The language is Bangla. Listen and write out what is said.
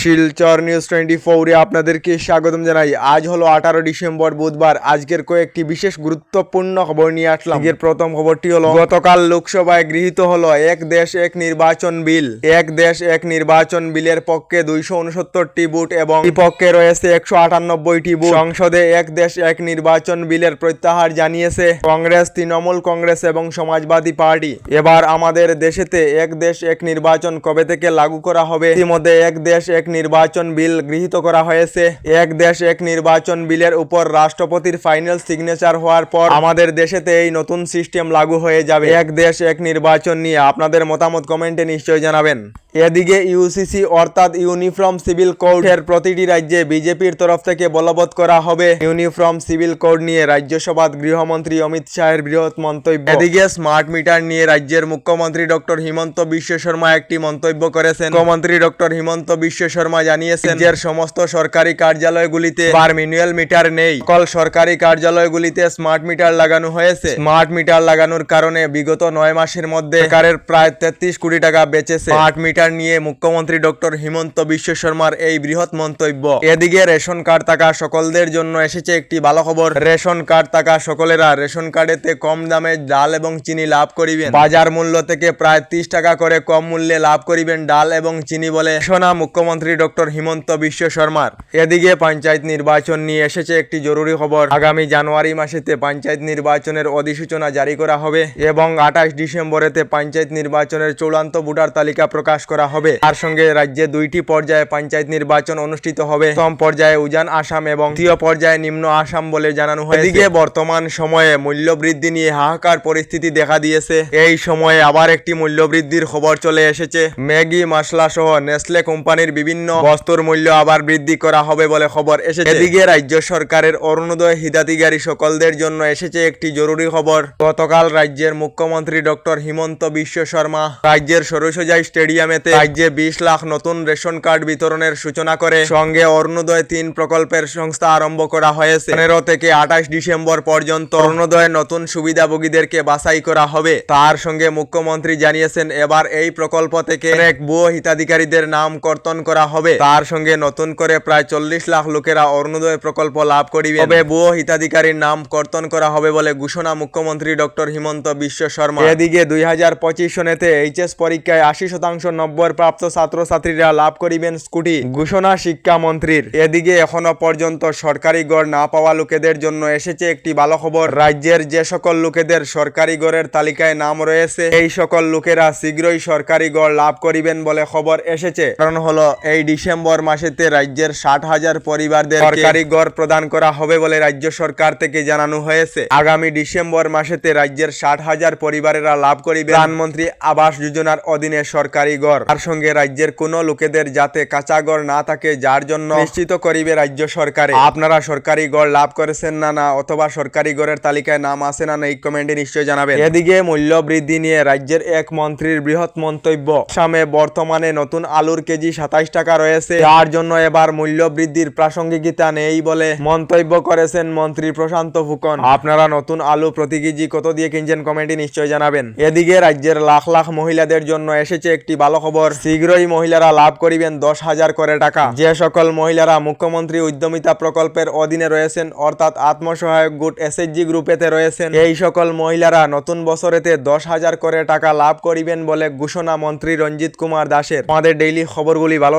শিলচর নিউজ টোয়েন্টি ফোরে আপনাদেরকে স্বাগতম জানাই। আজ হলো আঠারো ডিসেম্বর, বুধবার। আজকের কয়েকটি বিশেষ গুরুত্বপূর্ণ খবর নিয়ে আসলাম। আজকের প্রথম খবরটি হলো, গতকাল লোকসভায় গৃহীত হলো এক দেশ, এক নির্বাচন বিল। এক দেশ, এক নির্বাচন বিলের পক্ষে দুইশো উনসত্তরটি বুট এবং বিপক্ষে রয়েছে একশো আটানব্বইটি বুট সংসদে এক দেশ, এক নির্বাচন বিলের প্রত্যাহার জানিয়েছে কংগ্রেস, তৃণমূল কংগ্রেস এবং সমাজবাদী পার্টি। এবার আমাদের দেশেতে এক দেশ, এক নির্বাচন কবে থেকে লাগু করা হবে? ইতিমধ্যে এক দেশ, এক নির্বাচন বিল গৃহীত করা হয়েছে। এক দেশ এক নির্বাচন বিলের উপর রাষ্ট্রপতির ফাইনাল সিগনেচার হওয়ার পর আমাদের দেশেতে এই নতুন সিস্টেম লাগু হয়ে যাবে। এক দেশ এক নির্বাচন নিয়ে আপনাদের মতামত কমেন্টে নিশ্চয়ই জানাবেন। এদিকে ইউসিসি অর্থাৎ ইউনিফর্ম সিভিল কোডের প্রতিটি রাজ্যে বিজেপির তরফ থেকে বলবৎ করা হবে। ইউনিফর্ম সিভিল কোড নিয়ে রাজ্যসভার গৃহমন্ত্রী অমিত শাহের বৃহৎ মন্তব্য। এদিকে স্মার্ট মিটার নিয়ে রাজ্যের মুখ্যমন্ত্রী ডক্টর হিমন্ত বিশ্ব শর্মা একটি মন্তব্য করেছেন। মুখ্যমন্ত্রী ডক্টর হিমন্ত বিশ্ব শর্মা জানিয়েছেন রাজ্যের সমস্ত সরকারি কার্যালয়গুলিতে বার ম্যানুয়াল মিটার নেই। সকল সরকারি কার্যালয়গুলিতে স্মার্ট মিটার লাগানো হয়েছে। স্মার্ট মিটার লাগানোর কারণে বিগত নয় মাসের মধ্যে সরকারের প্রায় তেত্রিশ কোটি টাকা বেঁচেছে। স্মার্ট মিটার নিয়ে মুখ্যমন্ত্রী ডক্টর হিমন্ত বিশ্ব শর্মার এই বৃহৎ মন্তব্য। এদিকে রেশন কার্ড থাকা সকলদের জন্য এসেছে একটি ভালো খবর। রেশন কার্ড থাকা সকলেরা রেশন কার্ডেতে কম দামে ডাল এবং চিনি লাভ করিবেন। বাজার মূল্য থেকে প্রায় ত্রিশ টাকা করে কম মূল্যে লাভ করিবেন ডাল এবং চিনি বলে ঘোষণা মুখ্যমন্ত্রী ডক্টর হিমন্ত বিশ্ব শর্মার। এদিকে পঞ্চায়েত নির্বাচন নিয়ে এসেছে একটি জরুরি খবর। আগামী জানুয়ারি মাসেতে পঞ্চায়েত নির্বাচনের অধিসূচনা জারি করা হবে এবং আঠাশ ডিসেম্বরেতে পঞ্চায়েত নির্বাচনের চূড়ান্ত ভোটার তালিকা প্রকাশ করা হবে। তার সঙ্গে রাজ্যে দুইটি পর্যায়ে পঞ্চায়েত নির্বাচন অনুষ্ঠিত হবে। প্রথম পর্যায়ে উজান আসাম এবং দ্বিতীয় পর্যায়ে নিম্ন আসাম বলে জানানো হয় এদিকে বর্তমান সময়ে মূল্য বৃদ্ধি নিয়ে হাহাকার পরিস্থিতি দেখা দিয়েছে। এই সময়ে আবার একটি মূল্য বৃদ্ধির খবর চলে এসেছে। ম্যাগি মশলা সহ নেসলে কোম্পানির বিভিন্ন বস্তুর মূল্য আবার বৃদ্ধি করা হবে বলে খবর এসেছে। এদিকে রাজ্য সরকারের অরুণোদয় হিতাধিকারী সকলদের জন্য এসেছে একটি জরুরি খবর। গতকাল রাজ্যের মুখ্যমন্ত্রী ডক্টর হিমন্ত বিশ্ব শর্মা রাজ্যের সরসজাই স্টেডিয়ামেতে রাজ্যে বিশ লাখ নতুন রেশন কার্ড বিতরণের সূচনা করে সঙ্গে অরুণোদয় তিন প্রকল্পের সংস্থা আরম্ভ করা হয়েছে। পনেরো থেকে আঠাশ ডিসেম্বর পর্যন্ত অরুণোদয়ের নতুন সুবিধাভোগীদেরকে বাছাই করা হবে। তার সঙ্গে মুখ্যমন্ত্রী জানিয়েছেন এবার এই প্রকল্প থেকে অনেক ভুয়ো হিতাধিকারীদের নাম কর্তন করা হবে। তার সঙ্গে নতুন করে প্রায় চল্লিশ লাখ লোকেরা অরুণোদয় প্রকল্প লাভ করিবে তবে ভুয়ো হিতাধিকারীর নাম কর্তন করা হবে বলে ঘোষণা মুখ্যমন্ত্রী ডক্টর হিমন্ত বিশ্ব শর্মা। এদিকে দুই হাজার পঁচিশ সনেতে এইচএস পরীক্ষায় আশি শতাংশ নম্বর প্রাপ্ত ছাত্রছাত্রীরা লাভ করিবেন স্কুটি ঘোষণা শিক্ষামন্ত্রীর এদিকে এখনও পর্যন্ত সরকারি গড় না পাওয়া লোকেদের জন্য এসেছে একটি ভালো খবর রাজ্যের যে সকল লোকেদের সরকারি গড়ের তালিকায় নাম রয়েছে এই সকল লোকেরা শীঘ্রই সরকারি গড় লাভ করিবেন বলে খবর এসেছে। কারণ হলো এই ডিসেম্বর মাসেতে রাজ্যের ষাট হাজার পরিবারদের সরকারি গড় প্রদান করা হবে বলে রাজ্য সরকার থেকে জানানো হয়েছে। আগামী ডিসেম্বর মাসেতে রাজ্যের ষাট হাজার পরিবারেরা লাভ করিবে। প্রধানমন্ত্রী আবাস যোজনার অধীনে সরকারি গড়। তার সঙ্গে রাজ্যের কোনো লোকেদের যাতে কাঁচা গড় না থাকে যার জন্য নিশ্চিত করিবে রাজ্য সরকারে। আপনারা সরকারি গড় লাভ করেছেন না না অথবা সরকারি গড়ের তালিকায় নাম আছে না না এই কমেন্টে নিশ্চয় জানাবেন। এদিকে মূল্য বৃদ্ধি নিয়ে রাজ্যের এক মন্ত্রীর বৃহৎ মন্তব্য। আসামে বর্তমানে নতুন আলুর কেজি সাতাইশ টাকা রয়েছে। যার জন্য এবার মূল্য বৃদ্ধির প্রাসঙ্গিকতা নেই বলে মন্তব্য করেছেন মন্ত্রী প্রশান্ত ফুকন। আপনারা নতুন আলু প্রতি কেজি কত দিয়ে কিনছেন কমেন্টে নিশ্চয় জানাবেন। এদিকে রাজ্যের লাখ লাখ মহিলাদের জন্য এসেছে একটি ভালো খবর শীঘ্রই মহিলারা লাভ করিবেন দশ হাজার করে টাকা। যে সকল মহিলারা মুখ্যমন্ত্রী উদ্যমিতা প্রকল্পের অধীনে রয়েছেন, অর্থাৎ আত্মসহায়ক গুট এসএইচজি গ্রুপেতে রয়েছেন, এই সকল মহিলারা নতুন বছরেতে দশ হাজার করে টাকা লাভ করিবেন বলে ঘোষণা মন্ত্রী রঞ্জিত কুমার দাসের। আমাদের ডেইলি খবরগুলি ভালো